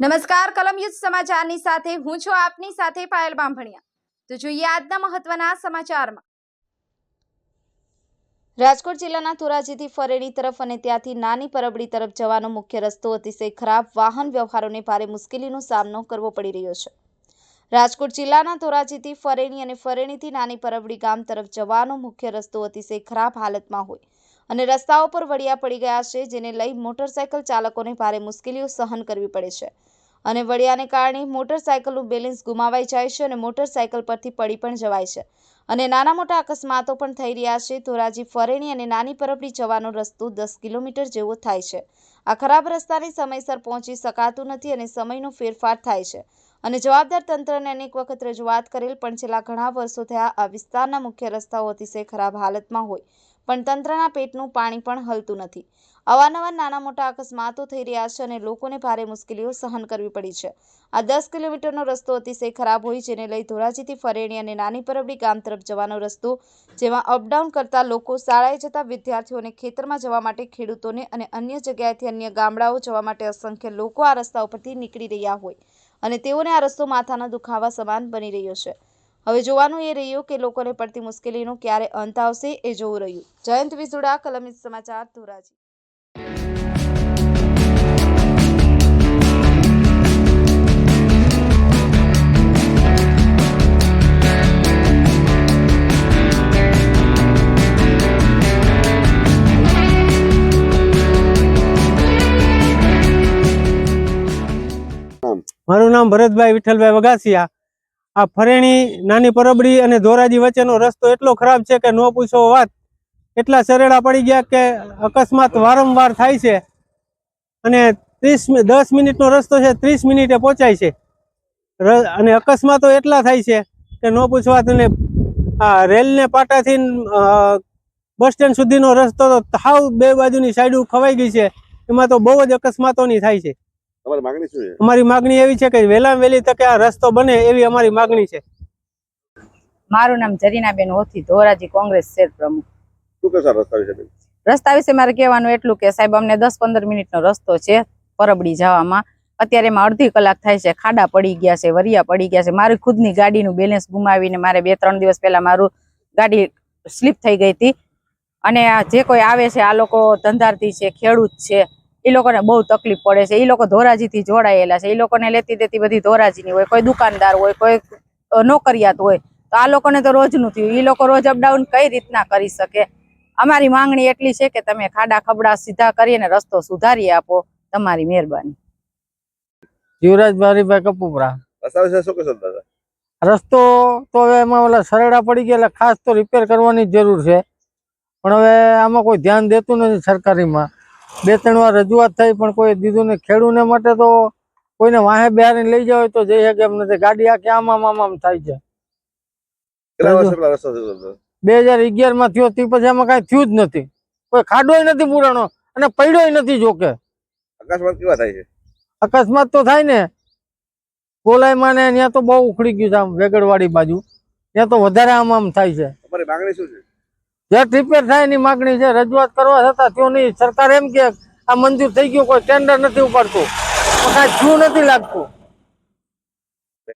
નમસ્કાર કલમયુદ્ધ સમાચારની સાથે હું છું આપની સાથે પાયલ બાંભણિયા. તો જોઈએ આજના મહત્વના સમાચારમાં. રાજકોટ જિલ્લાના ધોરાજીથી ફરેડી તરફ અને ત્યાંથી નાની પરબડી તરફ જવાનો મુખ્ય રસ્તો અતિશય ખરાબ વાહન વ્યવહારોને ભારે મુશ્કેલીનો સામનો કરવો પડી રહ્યો છે. રાજકોટ જિલ્લાના ધોરાજીથી ફરેણી અને ફરેણીથી નાની પરબડી ગામ તરફ જવાનો મુખ્ય રસ્તો અતિશય ખરાબ હાલતમાં હોય અને રસ્તાઓ પર વળિયા પડી ગયા છે, જેને લઈ મોટરસાયકલ ચાલકોને ભારે મુશ્કેલીઓ સહન કરવી પડે છે. અને વળિયાને કારણે મોટરસાયકલનું બેલેન્સ ગુમાવાઈ જાય છે અને મોટરસાયકલ પરથી પડી પણ જવાય છે. અને નાના મોટા અકસ્માતો પણ થઈ રહ્યા છે. ધોરાજી ફરેણી અને નાની પરબડી જવાનો રસ્તો દસ કિલોમીટર જેવો થાય છે. આ ખરાબ રસ્તાને સમયસર પહોંચી શકાતું નથી અને સમયનો ફેરફાર થાય છે. અને જવાબદાર તંત્રને અનેક વખત રજૂઆત કરેલ, પણ છેલ્લા ઘણા વર્ષો થયા આ વિસ્તારના મુખ્ય રસ્તાઓ અતિશય ખરાબ હાલતમાં હોય. પણ તંત્રના પેટનું પાણી પણ હલતું નથી. અવારનવાર નાના મોટા અકસ્માતો થઈ રહ્યા છે અને લોકોને ભારે મુશ્કેલીઓ સહન કરવી પડી છે. આ દસ કિલોમીટરનો રસ્તો અતિશય ખરાબ હોય, જેને લઈ ધોરાજીથી ફરેણી અને નાની પરબડી ગામ તરફ જવાનો રસ્તો, જેમાં અપડાઉન કરતા લોકો શાળાએ જતા વિદ્યાર્થીઓને ખેતરમાં જવા માટે ખેડૂતોને અને અન્ય જગ્યાએથી અન્ય ગામડાઓ જવા માટે અસંખ્ય લોકો આ રસ્તા ઉપરથી નીકળી રહ્યા હોય. અને તેઓને આ રસ્તો માથાના દુખાવા સમાન બની રહ્યો છે. હવે જોવાનું એ રહ્યું કે લોકોને પડતી મુશ્કેલીનો ક્યારે અંત આવશે એ જોવું રહ્યું. જયંત વિસુડા, કલમિત સમાચાર ધોરાજી. મારું નામ ભરતભાઈ વિઠ્ઠલભાઈ વગાસિયા આ ફરેણી, નાની પરબડી અને ધોરાજી વચ્ચેનો રસ્તો એટલો ખરાબ છે કે ન પૂછો વાત. એટલા સરેડા પડી ગયા કે અકસ્માત વારંવાર થાય છે. અને ત્રીસ દસ મિનિટનો રસ્તો છે, ત્રીસ મિનિટે પહોંચાય છે. અને અકસ્માતો એટલા થાય છે કે ન પૂછવા અને આ રેલને પાટાથી બસ સ્ટેન્ડ સુધીનો રસ્તો તો હાવ બે બાજુની સાઈડ ખવાઈ ગઈ છે. એમાં તો બહુ જ અકસ્માતોની થાય છે. તમારી માંગણી શું છે? અમારી માંગણી એવી છે કે વહેલી તકે આ રસ્તો બને એવી અમારી માગણી છે. મારું નામ જરીનાબેન હોથી ધોરાજી કોંગ્રેસ શેર પ્રમુખ. શું કહેશો રસ્તા વિશે બેન? રસ્તા વિશે મારે કહેવાનું એટલું કે સાહેબ અમને દસ પંદર મિનિટનો રસ્તો છે પરબડી જવામાં. અત્યારે એમાં અડધી કલાક થાય છે ખાડા પડી ગયા છે વરિયા પડી ગયા છે. મારી ખુદની ગાડીનું બેલેન્સ ગુમાવીને મારે બે ત્રણ દિવસ પહેલા મારું ગાડી સ્લીપ થઈ ગઈ હતી. અને જે કોઈ આવે છે આ લોકો ધંધાર્થી છે ખેડૂત છે. એ લોકોને બહુ તકલીફ પડે છે. એ લોકો ધોરાજીથી જોડાયેલા છે. એ લોકોને લેતી દેતી બધી ધોરાજીની હોય કોઈ દુકાનદાર હોય કોઈ નોકરિયાત હોય તો આ લોકોને તો રોજનું થયું. એ લોકો રોજ અપડાઉન કઈ રીતના કરી શકે? અમારી માંગણી એટલી છે કે તમે ખાડા ખબડા સીધા કરીને રસ્તો સુધારી આપો તમારી મહેરબાની. બારીભાઈ કપુપરા. રસ્તા તો હવે એમાં ઓલા સરડા પડી ગયા એટલે ખાસ તો રિપેર કરવાની જ જરૂર છે. પણ હવે આમાં કોઈ ધ્યાન દેતું નથી સરકારીમાં. બે ત્રણ વાર રજૂઆત થઈ પણ કોઈ દીધું ને ખેડૂને માટે તો કોઈને વાહે બિહારીને લઈ જાવ તો જઈ શકે એમ નથી. ગાડી આખી આમ આમ આમ આમ થાય છે. બે હજાર અગિયારમાં થયો તે પછી એમાં કઈ થયું જ નથી. કોઈ ખાડોય નથી પુરાણો અને પડ્યો નથી જોકે. અકસ્માત કેવા થાય છે? અકસ્માત તો થાય ને. કોલાયમાં ને ત્યાં તો બહુ ઉખડી ગયું છે આમ વેગડવાડી બાજુ. ત્યાં તો વધારે આમ આમ થાય છે. તમારી માંગણી શું છે? જે રિપેર થાય એની માગણી છે રજૂઆત કરવા છતાં થયો નહીં સરકાર એમ કે આ મંજૂર થઈ ગયું, કોઈ ટેન્ડર નથી ઉપાડતું. કાંઈ થયું નથી લાગતું.